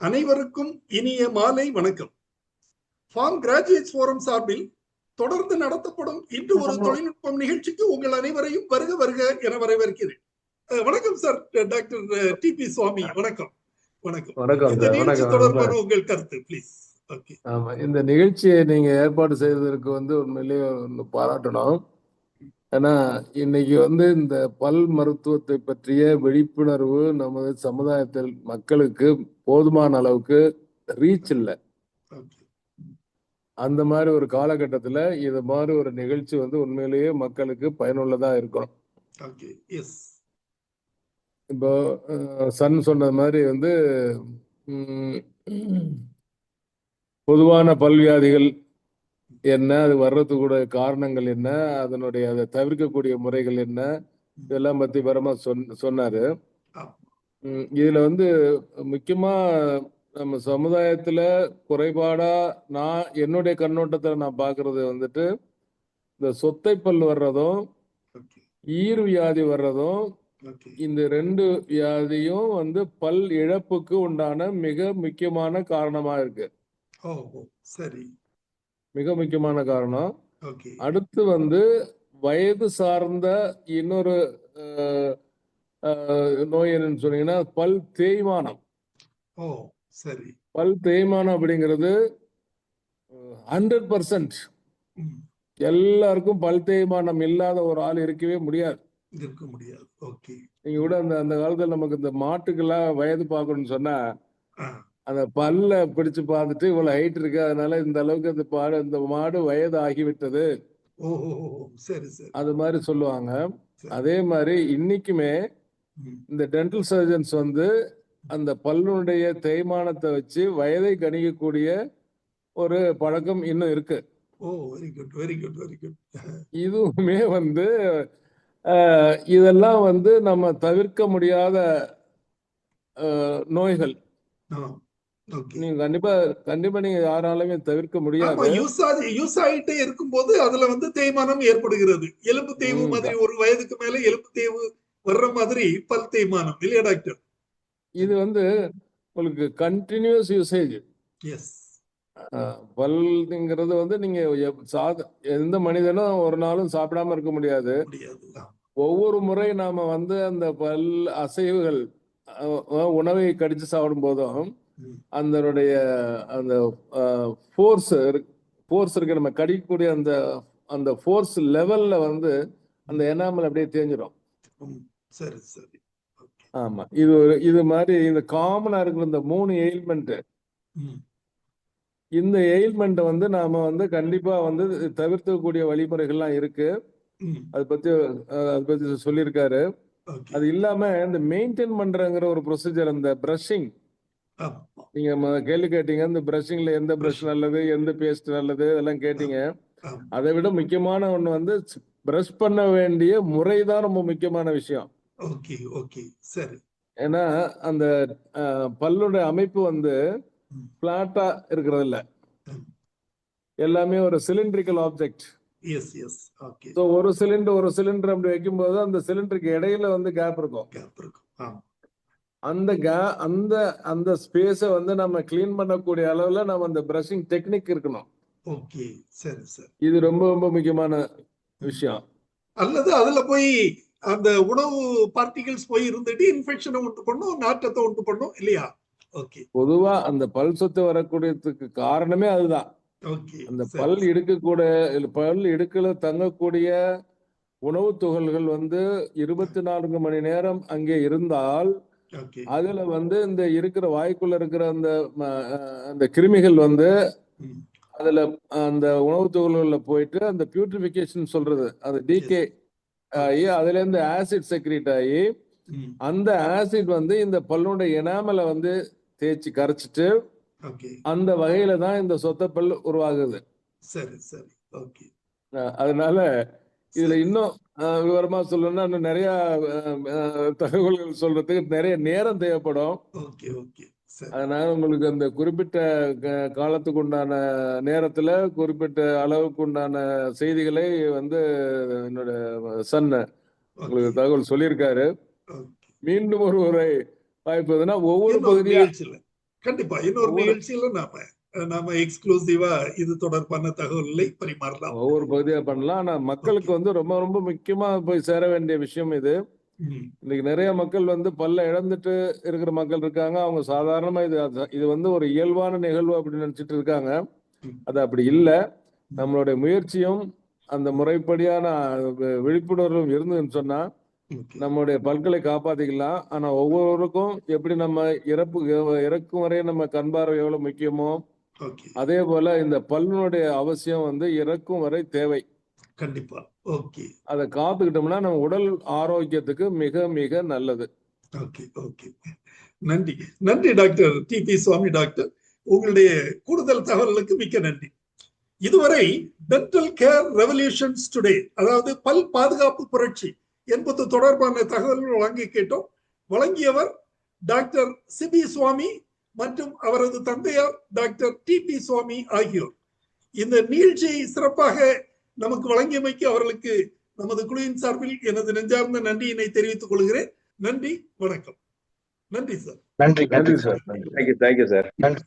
அனைவருக்கும் இனிய மாலை வணக்கம். ஃபார்ம் கிராஜுவேட்ஸ் ஃபோரம் சார்பில் தொடர்ந்து நடத்தப்படும் இன்று ஒரு தொழில்நுட்பம் நிகழ்ச்சிக்கு உங்கள் அனைவரையும் வருக வருக என வரவேற்கிறேன். வணக்கம் sir doctor D P Swamy. வணக்கம். வணக்கம். வணக்கம் தொடர்பான உங்கள் கருத்து ப்ளீஸ் ஓகே ஆமா இந்த நிகழ்ச்சியை நீங்க ஏற்பாடு செய்ததற்கு வந்து உண்மையிலேயே பாராட்டணும். ஏன்னா இன்னைக்கு வந்து இந்த பல் மருத்துவத்தை பற்றிய விழிப்புணர்வு நமது சமுதாயத்தில் மக்களுக்கு போதுமான அளவுக்கு ரீச் இல்லை. அந்த மாதிரி ஒரு காலகட்டத்துல இது மாதிரி ஒரு நிகழ்ச்சி வந்து உண்மையிலேயே மக்களுக்கு பயனுள்ளதா இருக்கணும். இப்போ சன் சொன்னது மாதிரி வந்து பொதுவான பல்வியாதிகள் என்ன அது வர்றதுக்கூட காரணங்கள் என்ன அதனுடைய அதை தவிர்க்கக்கூடிய முறைகள் என்ன இதெல்லாம் பத்தி விவரமா சொன் சொன்னாரு. இதுல வந்து முக்கியமா நம்ம சமுதாயத்துல குறைபாடா நான் என்னுடைய கண்ணோட்டத்துல நான் பாக்குறது வந்துட்டு இந்த சொத்தை பல் வர்றதும் ஈறு வியாதி வர்றதும் இந்த ரெண்டு வியாதியும் வந்து பல் இழப்புக்கு உண்டான மிக முக்கியமான காரணமா இருக்கு. சரி. மிக முக்கியமான காரணம். அடுத்து வந்து வயது சார்ந்த இன்னொரு நோய் என்னன்னு சொன்னீங்கன்னா பல் தேய்மானம். ஓ சரி. பல் தேய்மானம் அப்படிங்கிறது ஹண்ட்ரட் பர்சன்ட் எல்லாருக்கும் பல் தேய்மானம் இல்லாத ஒரு ஆள் இருக்கவே முடியாது. இருக்க முடியாது. ஓகே. நீங்க கூட அந்த அந்த காலத்துல நமக்கு இந்த மாட்டுக்கெல்லாம் வயது பார்க்கணும்னு சொன்னா அந்த பல்ல பிடிச்சு பார்த்துட்டு இவ்வளவு ஹைட் இருக்கு அதனால இந்த அளவுக்கு அந்த பாடு இந்த மாடு வயது ஆகிவிட்டது அது மாதிரி சொல்லுவாங்க. அதே மாதிரி இன்னைக்குமே இந்த டென்டல் சர்ஜன்ஸ் வந்து அந்த பல்லுடைய தேய்மானத்தை வச்சு வயதை கணிக்கக்கூடிய ஒரு பழக்கம் இன்னும் இருக்கு. இதுவுமே வந்து இதெல்லாம் வந்து நம்ம தவிர்க்க முடியாத நோய்கள். நீங்க கண்டிப்பா கண்டிப்பா நீங்க யாராலுமே தவிர்க்க முடியாது. யூஸ் ஆகி யூஸ் ஆகிட்டே இருக்கும்போது அதுல வந்து தேய்மானம் ஏற்படுகிறது. எலும்பு தேய்வு. மாதிரி ஒரு வயதுக்கு மேல எலும்பு தேய்வு வர்ற மாதிரி பல் தேய்மானம் இல்லையா டாக்டர்? இது வந்து உங்களுக்கு கண்டினியூஸ் யூசேஜ் எஸ் பல்ங்கிறது வந்து நீங்க சாத எந்த மனிதனும் ஒரு நாளும் சாப்பிடாம இருக்க முடியாது. ஒவ்வொரு முறை நாம வந்து அந்த பல் அசைவுகள் உணவை கடிச்சு சாப்பிடும் போதும் அதனுடைய அந்த ஃபோர்ஸ் ஃபோர்ஸ் இருக்கு. நம்ம கடிக்கக்கூடிய அந்த அந்த ஃபோர்ஸ் லெவல்ல வந்து அந்த எனாமல் அப்படியே தேஞ்சிரும். ம், சரி சரி. ஆமா. இது ஒரு இது மாதிரி இந்த காமனா இருக்கிற இந்த மூணு எயில்மெண்ட் இந்த எயில்மெண்ட் வந்து நாம வந்து கண்டிப்பா வந்து தவிர்க்கக்கூடிய வழிமுறைகள்லாம் இருக்கு. அதை பத்தி அதை பத்தி சொல்லியிருக்காரு. அது இல்லாம இந்த மெயின்டைன் பண்றங்கிற ஒரு ப்ரொசீஜர் அந்த பிரஷிங் நீங்க கேள்வி கேட்டீங்க. இந்த பிரஷிங்ல எந்த பிரஷ் நல்லது எந்த பேஸ்ட் நல்லது இதெல்லாம் கேட்டீங்க. அதை விட முக்கியமான ஒண்ணு வந்து பிரஷ் பண்ண வேண்டிய முறை தான் ரொம்ப முக்கியமான விஷயம். Okay okay. சரி. ஏன்னா அந்த பல்லுடைய அமைப்பு வந்து. பிளாட்டா இருக்கிறது இல்ல. எல்லாமே ஒரு cylindrical object yes yes okay so ஒரு சிலிண்டர் ஒரு சிலிண்டர் அப்படி வைக்கும்போது அந்த சிலிண்டருக்கு இடையில வந்து கேப் இருக்கும். கேப் இருக்கும். அந்த கே அந்த அந்த ஸ்பேஸை வந்து நம்ம க்ளீன் பண்ணக்கூடிய அளவுல நம்ம அந்த பிரஷிங் டெக்னிக் இருக்கணும். ஓகே சரி சரி. இது ரொம்ப ரொம்ப முக்கியமான விஷயம். அல்லது அதுல போய் அந்த உணவு பார்ட்டிகல்ஸ் போய் இருந்துட்டு இன்ஃபெக்ஷனை உண்டு பண்ணும் நாற்றத்தை உண்டு பண்ணும் இல்லையா? ஓகே பொதுவா அந்த பல் சொத்து வரக்கூடியதுக்கு காரணமே அதுதான். ஓகே அந்த பல் இடுக்கக்கூட இல்ல பல் இடுக்கல தங்கக்கூடிய உணவுத் துகள்கள் வந்து இருபத்தி நான்கு மணி நேரம் அங்கே இருந்தால் அதுல வந்து இந்த இருக்கிற வாய்க்குள்ள இருக்கிற அந்த அந்த கிருமிகள் வந்து அதுல அந்த உணவுத் துகள்கள்ல போயிட்டு அந்த பியூட்ரிஃபிகேஷன் சொல்றது அந்த டிகே ஆகி அதுல இருந்து ஆசிட் செக்ரீட் ஆகி அந்த ஆசிட் வந்து இந்த பல்லுடைய எனாமலை வந்து தேய்ச்சி கரைச்சிட்டு அந்த வகையில தான் இந்த சொத்தப்பல் உருவாகுது. சரி சரி. ஓகே அதனால இதுல இன்னும் விவரமா சொல்லணும்னா இன்னும் நிறைய தகவல்கள் சொல்றதுக்கு நிறைய நேரம் தேவைப்படும். Okay okay. அதனால உங்களுக்கு அந்த குறிப்பிட்ட காலத்துக்கு உண்டான நேரத்துல குறிப்பிட்ட அளவுக்கு உண்டான செய்திகளை வந்து என்னோட சன் உங்களுக்கு தகவல் சொல்லியிருக்காரு. மீண்டும் ஒரு முறை வாய்ப்பு ஒவ்வொரு இன்னொரு பகுதியா நிகழ்ச்சியில கண்டிப்பா இன்னொரு நிகழ்ச்சியில நாம நாம எக்ஸ்க்ளூசிவா இது தொடர்பான தகவல்களை பரிமாறலாம். ஒவ்வொரு பகுதியா பண்ணலாம். ஆனா மக்களுக்கு வந்து ரொம்ப ரொம்ப முக்கியமா போய் சேர வேண்டிய விஷயம் இது. இன்னைக்கு நிறைய மக்கள் வந்து பல்ல இழந்துட்டு இருக்கிற மக்கள் இருக்காங்க. அவங்க சாதாரணமா இது இது வந்து ஒரு இயல்பான நிகழ்வு அப்படின்னு நினைச்சிட்டு இருக்காங்க. அது அப்படி இல்லை. நம்மளுடைய முயற்சியும் அந்த முறைப்படியான விழிப்புணர்வும் இருந்ததுன்னு சொன்னா. நம்மளுடைய பல்களை காப்பாத்திக்கலாம். ஆனா ஒவ்வொருவருக்கும் எப்படி நம்ம இறப்பு இறக்கும் வரை நம்ம கண் பார்வை எவ்வளவு முக்கியமோ அதே போல இந்த பல்லுனுடைய அவசியம் வந்து இறக்கும் வரை தேவை. கண்டிப்பா. ஓகே. அதை காத்துக்கிட்டோம்னா நம்ம உடல் ஆரோக்கியத்துக்கு மிக மிக நல்லது. Okay okay. நன்றி. நன்றி doctor. D P Swamy doctor. உங்களுடைய கூடுதல் தகவல்களுக்கு மிக்க நன்றி. இதுவரை டென்டல் கேர் ரெவல்யூஷன்ஸ் டுடே அதாவது பல் பாதுகாப்பு புரட்சி என்பது தொடர்பான தகவல்கள் வழங்கி கேட்டோம். வழங்கியவர் டாக்டர் சிபி சுவாமி மற்றும் அவரது தந்தையார் டாக்டர் டி பி சுவாமி ஆகியோர். இந்த நிகழ்ச்சியை சிறப்பாக நமக்கு வழங்கியமைக்கு அவர்களுக்கு நமது குழுவின் சார்பில் எனது நெஞ்சார்ந்த நன்றியினை தெரிவித்துக் கொள்கிறேன். நன்றி வணக்கம். நன்றி சார். நன்றி நன்றி சார். நன்றி தேங்க்யூ தேங்க்யூ சார் நன்றி.